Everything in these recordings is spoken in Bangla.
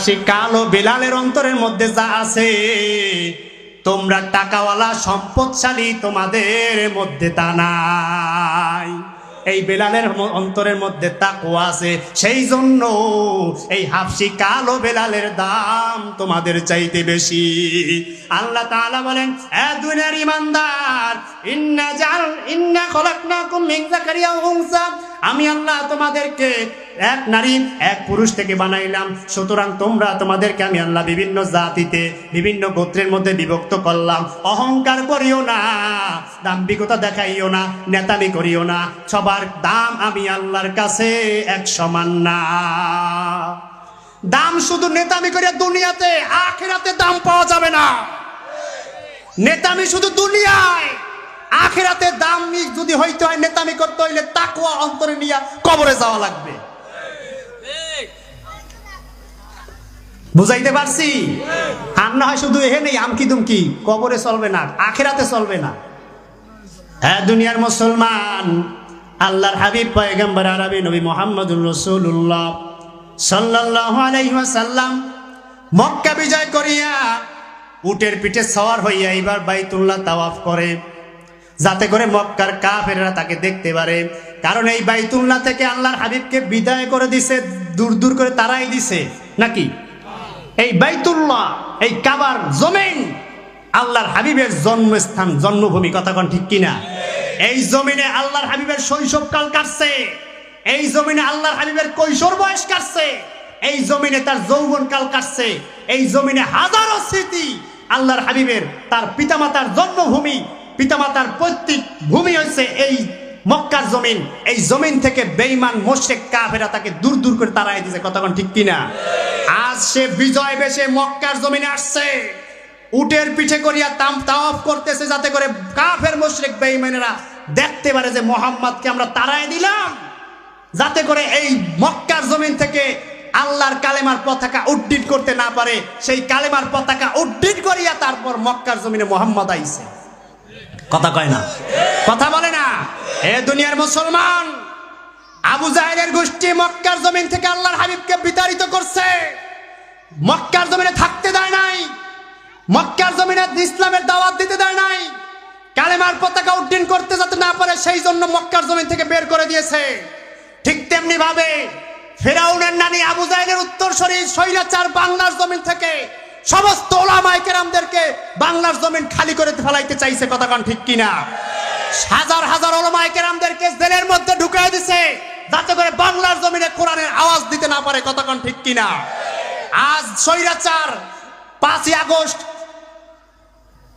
হাফসি কালো বেলালের অন্তরের মধ্যে যা আছে, তোমরা টাকাওয়ালা, সম্পদশালী তোমাদের মধ্যে তা নাই। এই বেলালের অন্তরের মধ্যে তাকওয়া আছে। সেই জন্য এই হাফসি কালো বেলালের দাম তোমাদের চাইতে বেশি। আল্লাহ তাআলা বলেন, এ দুনিয়ার ইমানদার, ইন্না জাল, ইন্না খলাকনাকুম মিন যাকারিয়া ওয়া উনসা। আমি আল্লাহ তোমাদেরকে এক নারী, এক পুরুষ থেকে বানাইলাম। সুতরাং তোমরা তোমাদেরকে আমি আল্লাহ বিভিন্ন জাতিতে, বিভিন্ন গোত্রের মধ্যে বিভক্ত করলাম। অহংকার করিও না, দাম্ভিকতা দেখাইও না, নেতামি করিও না। সবার দাম আমি আল্লাহর কাছে এক সমান না। দাম শুধু নেতামি করিয়া দুনিয়াতে, আখেরাতে দাম পাওয়া যাবে না। নেতামি শুধু দুনিয়ায় আখেরাতে দাম যদি হইতে হয় নেতামি করতে হইলে তাকুয়া অন্তরে নিয়ে কবরে যাওয়া লাগবে। বুঝাইতে পারছি? আর না হয় শুধু এহে নেই আমকি দুমকি কবরে চলবে না, আখেরাতে চলবে না। হ্যাঁ দুনিয়ার মুসলমান, আল্লাহর হাবিব, পয়গম্বর আরবি নবী মোহাম্মদুর রসুল্লাহ সাল্লাল্লাহু আলাইহি ওয়াসাল্লাম মক্কা বিজয় করিয়া উটের পিঠে সওয়ার হইয়া এবার বাইতুল্লাহ তাওয়াফ করে। যাতে করে মক্কার কাফেররা তাকে দেখতে পারে। কারণ এই বাইতুল্লাহ থেকে আল্লাহর হাবিবকে বিদায় করে দিছে, দূর দূর করে তারাই দিছে। নাকি? এই বাইতুল্লাহ, এই কাবার জমিন আল্লাহর হাবিবের জন্মস্থান, জন্মভূমি, কথা কোন ঠিক কিনা? এই জমিনে আল্লাহর হাবিবের শৈশবকাল কাটছে। এই জমিনে আল্লাহর হাবিবের কৈশোর বয়স কাটছে। এই জমিনে তার যৌবনকাল কাটছে। এই জমিনে হাজারো স্মৃতি আল্লাহর হাবিবের, তার পিতামাতার জন্মভূমি পিতামাতার পৈতৃক ভূমি হয়েছে এই মক্কার জমিন। এই জমিন থেকে বেইমান মোশেক কাফেরা তাকে দূর দূর করে তাড়াই দিয়েছে কতক্ষণ ঠিক কিনা? আজ সে বিজয় বেশে মক্কার জমিনে আসছে। উটের পিঠে করিয়া তাম তাওয়াফ করতেছে যাতে করে কাফের, মোশরেক, বেঈমানেরা দেখতে পারে যে মোহাম্মদকে আমরা তাড়াই দিলাম। যাতে করে এই মক্কার জমিন থেকে আল্লাহর কালেমার পতাকা উড্ডিন করতে না পারে। সেই কালেমার পতাকা উড্ডিন করিয়া তারপর মক্কার জমিনে মোহাম্মদ আইছে। কথা কয় না। কথা বলে না। এ দুনিয়ার মুসলমান, আবু জাহেলের গোষ্ঠী মক্কার জমিন থেকে আল্লাহর হাবিবকে বিতাড়িত করছে। মক্কার জমিনে থাকতে দেয় নাই। মক্কার জমিনে ইসলামের দাওয়াত দিতে দেয় নাই। কালেমার পতাকা উড্ডীন করতে যাতে না পারে, সেই জন্য মক্কার জমিন থেকে বের করে দিয়েছে। ঠিক তেমনি ভাবে ফেরাউনের নানি আবু জাহেলের উত্তর শরীর শৈলাচার বাংলার জমিন থেকে সমস্ত ওলামায় কেরামদেরকে বাংলার জমিন খালি করে ফেলাইতে চাইছে কথাক্ষণ ঠিক কিনা? হাজার হাজার ওলামায় কেরামদেরকে জেলের মধ্যে ঢুকাই দিছে, যাতে করে বাংলার জমিনে কোরআনের আওয়াজ দিতে না পারে কথাক্ষণ ঠিক কিনা? আজ স্বৈরাচার, পাঁচই আগস্ট,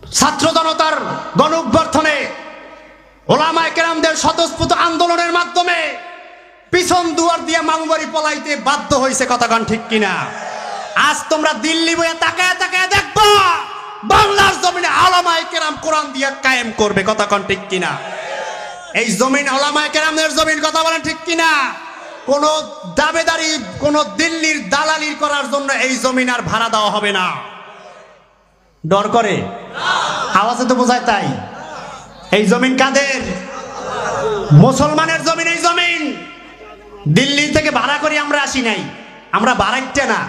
ছাত্র জনতার গণ অভ্যর্থনে ওলামায় স্বতঃস্ফূর্ত আন্দোলনের মাধ্যমে পিছন দুয়ার দিয়ে মামুবাড়ি পলাইতে বাধ্য হয়েছে কথাক্ষণ ঠিক কিনা? আজ তোমরা দিল্লি বইয়া তাকায় তাকায় দেখব, বাংলার জমিনে আলামায় কেরাম কোরআন দিয়ে কায়েম করবে কথাক্ষণ ঠিক কিনা? এই জমিন আলামায় কেরামের জমিন, কথা বলেন ঠিক কিনা? কোন দাবেদারি, কোন দিল্লির দালালির করার জন্য এই জমিন আর ভাড়া দেওয়া হবে না। ডর করে? আওয়াজে তো বোঝায় তাই। এই জমিন কাদের? মুসলমানের জমিন, এই জমিন। দিল্লি থেকে ভাড়া করে আমরা আসি নাই। আমরা বাড়াইতে না।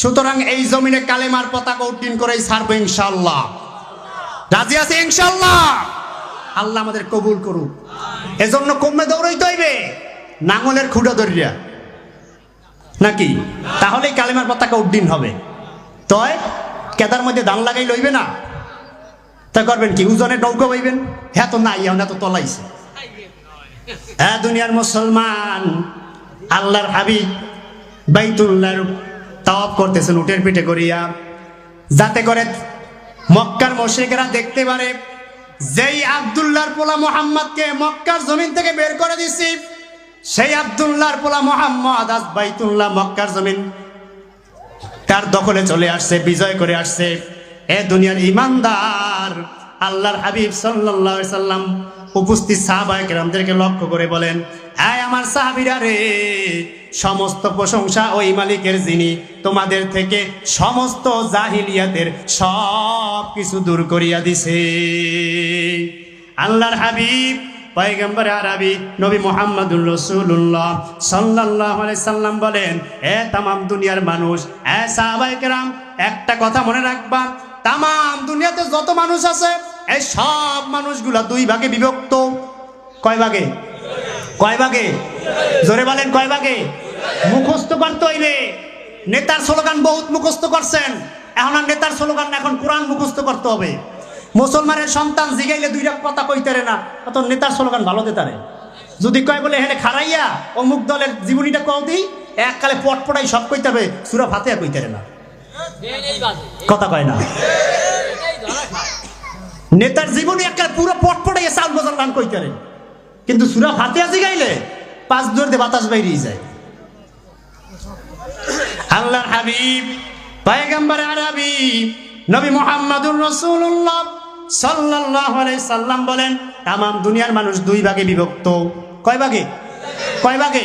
সুতরাং এই জমিনে কালেমার পতাকা উড্ডীন করেই ছাড়বো ইনশাল্লাহ রাজি আছে ইনশাল্লাহ আল্লাহ আমাদের কবুল করুক। এজন্য কমে দৌড়াইতে হইবে নাঙলের খুঁটা ধরিয়া। নাকি? তাহলেই কালেমার পতাকা উড্ডীন হবে। তয়, কেদার মধ্যে দান লাগাই লইবে না? তা করবেন কি, উজনে নৌকা পাইবেন হ্যাঁ তো নাই হ্যাঁ তো তলাইছে। হ্যাঁ দুনিয়ার মুসলমান, আল্লাহর হাবিব বাইতুল্লাহর তাওয়াব করতেছেন উটের পিঠে করিয়া। যাতে করে মক্কার মশরিকেরা দেখতে পারে, যেই আব্দুল্লাহর পোলা মোহাম্মদকে মক্কার জমিন থেকে বের করে দিছি, সেই আব্দুল্লাহর পোলা মোহাম্মদ আজ বাইতুল্লাহ মক্কার জমিন তার দখলে চলে আসছে, বিজয় করে আসছে। এ দুনিয়ার ইমানদার আল্লাহর হাবিব আলাইহি সাল্লাম উপস্থিত সাহাবায়ে কেরামদেরকে লক্ষ্য করে বলেন হ্যাঁ আমার সাহাবীরা রে, সমস্ত প্রশংসা ওই মালিকের যিনি, তোমাদের থেকে সমস্ত জাহিলিয়াতের সব কিছু দূর করিয়া দিছে। আল্লাহর হাবিব, পয়গম্বর আরবি নবী মোহাম্মদুর রসুল্লাহ সাল্লাহ সাল্লাম বলেন, এ তামাম দুনিয়ার মানুষ, এ সাহাবাই কেরাম, একটা কথা মনে রাখবা, তামাম দুনিয়াতে যত মানুষ আছে, এই সব মানুষগুলা দুই ভাগে বিভক্ত। কয় ভাগে? কয় ভাগে? জোরে বলেন, কয় ভাগে? মুখস্থ করতে হইবে। নেতার স্লোগান বহুত মুখস্থ করছেন। এখন আর নেতার স্লোগান এখন কোরআন মুখস্থ করতে হবে। মুসলমানের সন্তান জিগাইলে দুইটা কথা কইতারে না, অত নেতার স্লোগান ভালো দিতারে যদি কয় বলে, হেনে খারাইয়া, অমুক দলের জীবনীটা কও দিই এককালে পটপটাই সব কইতে হবে, সুরা ফাতে কইতারে না। কথা কয় না। নেতার জীবনী একটা পুরো পটপটাই চাল বজার গান কইতারে কিন্তু সুরা ফাতে আজি গাইলে পাঁচ দিয়ে বাতাস বাইরিয়ে যায়। আল্লাহর হাবিব, পায়গাম্বার আরবি, নবী মোহাম্মদুর রাসূলুল্লাহ সাল্লাল্লাহু আলাইহি সাল্লাম বলেন তাম দুনিয়ার মানুষ দুই ভাগে বিভক্ত। কয় ভাগে? কয় ভাগে?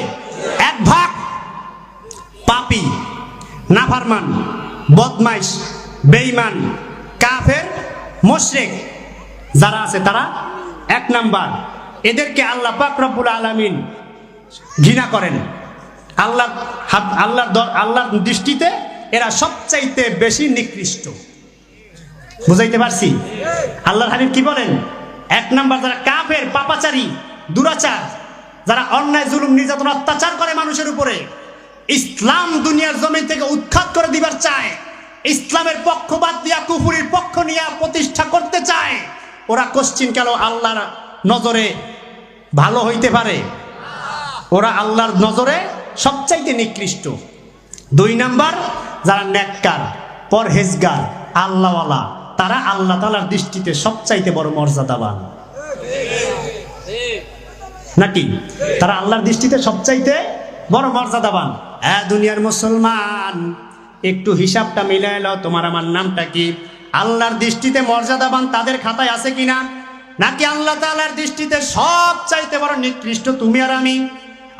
এক ভাগ পাপি, নাফারমান, বদমাইশ, বেঈমান, কাফের, মুশরিক। যারা আছে তারা এক নাম্বার। এদেরকে আল্লাহ পাক রব্বুল আলামিন ঘৃণা করেন। আল্লাহ আল্লাহ আল্লাহর দৃষ্টিতে এরা সবচাইতে বেশি নিকৃষ্ট। বুঝাইতে পারছি? আল্লাহর হাবিব কি বলেন? এক নাম্বার, যারা কাফের, পাপাচারী, দুরাচার, যারা অন্যায়, জুলুম, নির্যাতন, অত্যাচার করে মানুষের উপরে, ইসলাম দুনিয়ার জমিন থেকে উৎখাত করে দিবার চায়, ইসলামের পক্ষপাত দিয়া, কুফুরির পক্ষ নিয়ে প্রতিষ্ঠা করতে চায়, ওরা কোশ্চিন কেন আল্লাহর নজরে ভালো হইতে পারে? ওরা আল্লাহর নজরে সবচাইতে নিকৃষ্ট। দুই নাম্বার, যারা নেককার, পরহেজগার, আল্লাহওয়ালা, তারা আল্লাহ তালার দৃষ্টিতে সবচাইতে বড় মর্যাদাবান। নাকি? তারা আল্লাহর দৃষ্টিতে সবচাইতে বড় মর্যাদাবান। হ্যাঁ দুনিয়ার মুসলমান, একটু হিসাবটা মিলে এলো তোমার আমার নামটা কি? আল্লাহর দৃষ্টিতে মর্যাদাবান তাদের খাতায় আছে কিনা? নাকি আল্লাহ তাআলার দৃষ্টিতে সব চাইতে বড় নিকৃষ্ট তুমি আর আমি?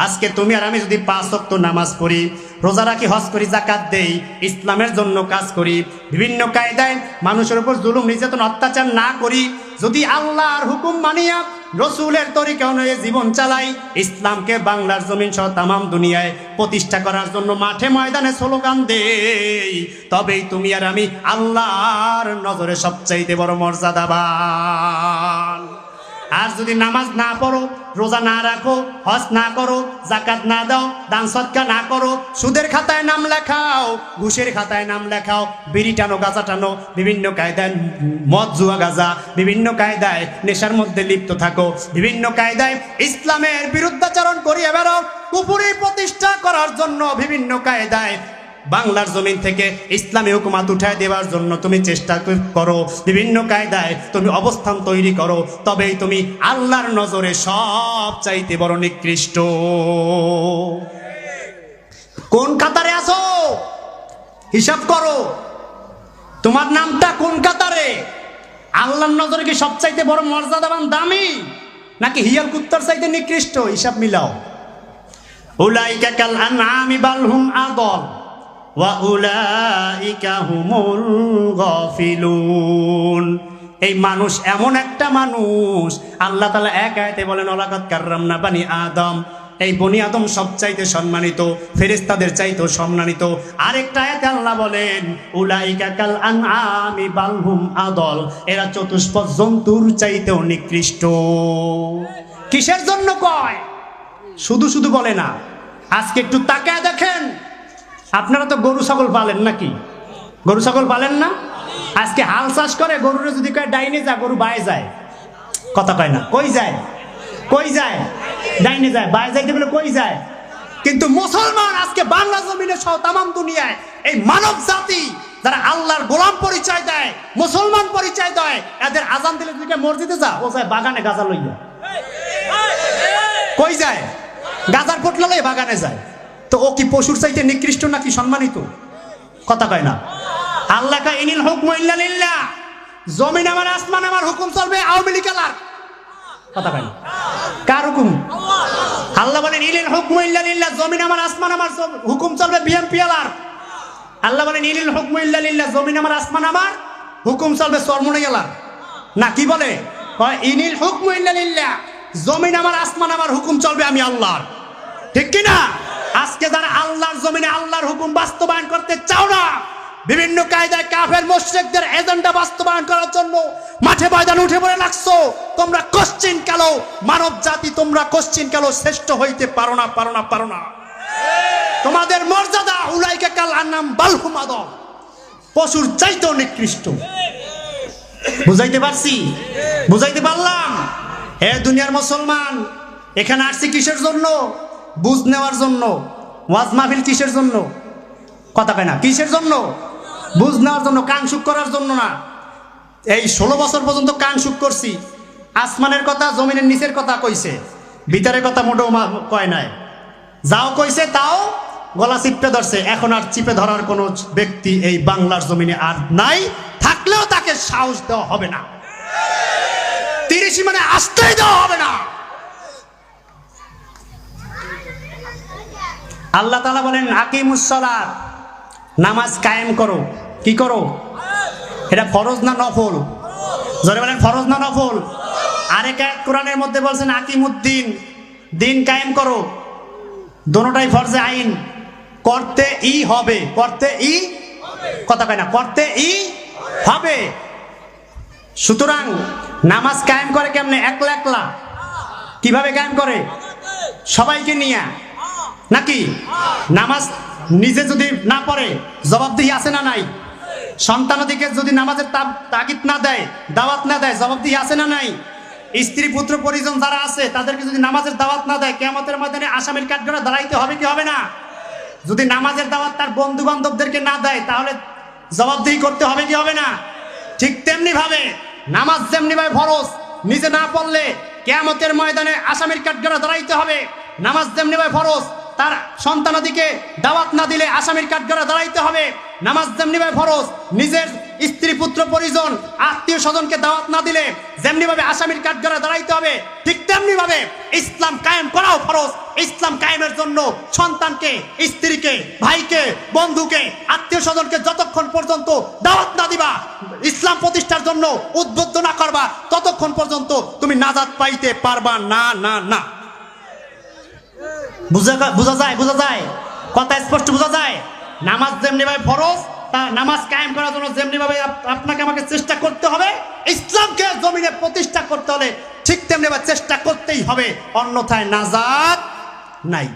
আজকে তুমি আর আমি যদি পাঁচ ওয়াক্ত নামাজ পড়ি, রোজা রাখি, হজ করি জাকাত দেই, ইসলামের জন্য কাজ করি, বিভিন্ন কায়দায় মানুষের উপর জুলুম, নির্যাতন, অত্যাচার না করি, যদি আল্লাহর হুকুম মানিয়া রসুলের তরিকা অনুযায়ী জীবন চালাই, ইসলামকে বাংলার জমিন সহ তামাম দুনিয়ায় প্রতিষ্ঠা করার জন্য মাঠে ময়দানে স্লোগান দেই, তবেই তুমি আর আমি আল্লাহর নজরে সবচাইতে বড় মর্যাদাবান। আর যদি নামাজ না পড়ো, রোজা না রাখো, হজ না করো জাকাত না দাও, দান সৎকা না করো, সুদের খাতায় নাম লেখাও, ঘুষের খাতায় নাম লেখাও, বিড়ি টানো, গাঁজা টানো, বিভিন্ন কায়দায় মদ, জুয়া, গাঁজা, বিভিন্ন কায়দায় নেশার মধ্যে লিপ্ত থাকো, বিভিন্ন কায়দায় ইসলামের বিরুদ্ধাচরণ করিয়ে বেরো কুপুরি প্রতিষ্ঠা করার জন্য বিভিন্ন কায়দায় বাংলার জমিন থেকে ইসলামী হুকুমাত উঠায় দেওয়ার জন্য তুমি চেষ্টা করো, বিভিন্ন কায়দায় তুমি অবস্থান তৈরি করো, তবেই তুমি আল্লাহর নজরে সব চাইতে বড় নিকৃষ্ট। কোন কাতারে আছো? হিসাব করো। তোমার নামটা কোন কাতারে? আল্লাহর নজরে কি সব চাইতে বড় মর্যাদাবান দামি? নাকি হিয়াল কুত্তার চাইতে নিকৃষ্ট? হিসাব মিলাও। উলাইকা কাল আনআমি বাল হুম আদল ওয়া উলাইকা হুমুল গাফিলুন এই মানুষ এমন একটা মানুষ, আল্লাহ তাআলা এক আয়াতে বলেন ওলাকাত কাররামনা বানি আদম। এই বনি আদম সবচাইতে সম্মানিত, ফেরেশতাদের চাইতেও সম্মানিত। আরেকটা আয়াতে আল্লাহ বলেন, উলাইকা কাল আনআমি বাল হুম আদল। এরা চতুষ্পদ জন্তুর চাইতেও নিকৃষ্ট। কিসের জন্য কয়? শুধু শুধু বলে না। আজকে একটু তাকায় দেখেন। আপনারা তো গরু ছাগল পালেন নাকি? গরু ছাগল পালেন না? আজকে হাল চাষ করে গরুরে যদি কয় ডাইনে যা গরু বায়ে যায়। কথা কয় না। কই যায়? কই যায়? ডাইনে যায়। বায়ে যাইতে বলে কই যায়? কিন্তু মুসলমান আজকে বাংলা জমিনে সহ তামাম দুনিয়ায় এই মানব জাতি, যারা আল্লাহর গোলাম পরিচয় দেয়, মুসলমান পরিচয় দেয়, এদের আজান দিলে তুই মসজিদে যা? ও যায় বাগানে গাজা লইয়া। কই যায়? গাজার পোটলা বাগানে যায়। তো ও কি পশুর চাইতে নিকৃষ্ট নাকি সম্মানিত? কথা কয় না। আল্লাহ ইনিল হুকম ইল্লা জমিন আমার, আসমান আমার, হুকুম চলবে আওয়ামী লীগ আলার কথা কয় না। কার হুকুম? আল্লাহ বলেন ইলিল হুকম ইল্লা জমিন আমার, আসমান আমার হুকুম চলবে বিএমপি আলার আল্লাহ বলেন ইলিল হুকম ইল্লা জমিন আমার, আসমান আমার, হুকুম চলবে সরমনে গেলার না, কি বলে? ইনিল হুকম ইল্লা জমিন আমার, আসমান আমার, হুকুম চলবে আমি আল্লাহর। ঠিক কি না? আজকে যারা আল্লাহর জমিনে আল্লাহর হুকুম বাস্তবায়ন করতে চাও না, বিভিন্ন কায়দায় কাফের মোশরেকদের এজেন্ডা বাস্তবায়ন করার জন্য মাঠে ময়দান উঠে পড়ে লাগছো। তোমরা কোশ্চিন কালো মানব জাতি তোমরা কোশ্চিন কালো শ্রেষ্ঠ হইতে পারো না পারো না পারো না। তোমাদের মর্যাদা উলাইকে কাল আনাম বালহুমাদ পশুর চাইতেও নিকৃষ্ট। বুঝাইতে পারছি? বুঝাইতে পারলাম? হে দুনিয়ার মুসলমান, এখানে আসছি কিসের জন্য? বুঝ নেওয়ার জন্য। ওয়াজ মাহফিল কিসের জন্য? কথা কয় না, কিসের জন্য? বুঝ নেওয়ার জন্য, কান সুখ করার জন্য না। এই ষোলো বছর পর্যন্ত কান সুখ করছি। আসমানের কথা, জমিনের নিচের কথা কইছে। ভিতরের কথা মোটেও কয় নাই। যাও কইছে, তাও গলা চিপে ধরছে। এখন আর চিপে ধরার কোনো ব্যক্তি এই বাংলার জমিনে আর নাই। থাকলেও তাকে সাহস দেওয়া হবে না। তিরিশি মানে আসতেই দেওয়া হবে না। আল্লাহ তালা বলেন আকিমুসলাত নামাজ কায়েম করো। কি করো? এটা ফরজ না নফল? জোরে বলেন, ফরজ না নফল? আরেক এক কোরআনের মধ্যে বলছেন, আকিমুদ্দিন, দিন কায়েম করো। দোনোটাই ফরজে আইন। করতে ই হবে, করতে ই কথা কয় না, করতে ই হবে। সুতরাং নামাজ কায়েম করে কেমনে? একলা একলা। কীভাবে কায়েম করে? সবাইকে নিয়ে। নাকি? নামাজ নিজে যদি না পড়ে, জবাবদিহি আছে না নাই? সন্তানদিকে যদি নামাজের তাগিদ না দেয়, দাওয়াত না দেয়, জবাবদিহি আছে না নাই? স্ত্রী, পুত্র, পরিজন যারা আছে, তাদেরকে যদি নামাজের দাওয়াত না দেয় কেমতের ময়দানে আসামির কাঠগড়া দাঁড়াইতে হবে কি হবে না? যদি নামাজের দাওয়াত তার বন্ধু বান্ধবদেরকে না দেয়, তাহলে জবাবদিহি করতে হবে কি হবে না? ঠিক তেমনি ভাবে নামাজ যেমনি ভাবে ফরজ, নিজে না পড়লে কেয়ামতের ময়দানে আসামির কাঠগড়া দাঁড়াইতে হবে। নামাজ যেমনি ভাবে ফরজ তার সন্তানাদিকে দাওয়াত না দিলে আসামির কাঠগড়া দাঁড়াইতে হবে। নামাজ যেমনি ভাবে ফরজ, নিজের স্ত্রী, পুত্র, পরিজন, আত্মীয় স্বজনকে দাওয়াত না দিলে যেমনি ভাবে আসামির কাঠগড়া দাঁড়াইতে হবে, ঠিক তেমনি ভাবে ইসলাম কায়েম করাও ফরজ। ইসলাম কায়েমের জন্য সন্তানকে, স্ত্রীকে, ভাইকে, বন্ধুকে, আত্মীয় স্বজনকে যতক্ষণ পর্যন্ত দাওয়াত না দিবা, ইসলাম প্রতিষ্ঠার জন্য উদ্বুদ্ধ না করবা, ততক্ষণ পর্যন্ত তুমি নাজাদ পাইতে পারবা না না না। বুঝা বোঝা যায় বোঝা যায়। কথা স্পষ্ট বোঝা যায়। নামাজ যেমনিভাবে ফরজ, তা নামাজ কায়েম করার জন্য যেমনিভাবে আপনাকে আমাকে চেষ্টা করতে হবে, ইসলামকে জমিনে প্রতিষ্ঠা করতে হলে ঠিক তেমনিভাবে চেষ্টা করতেই হবে। অন্যথায় নাজাদ নাই।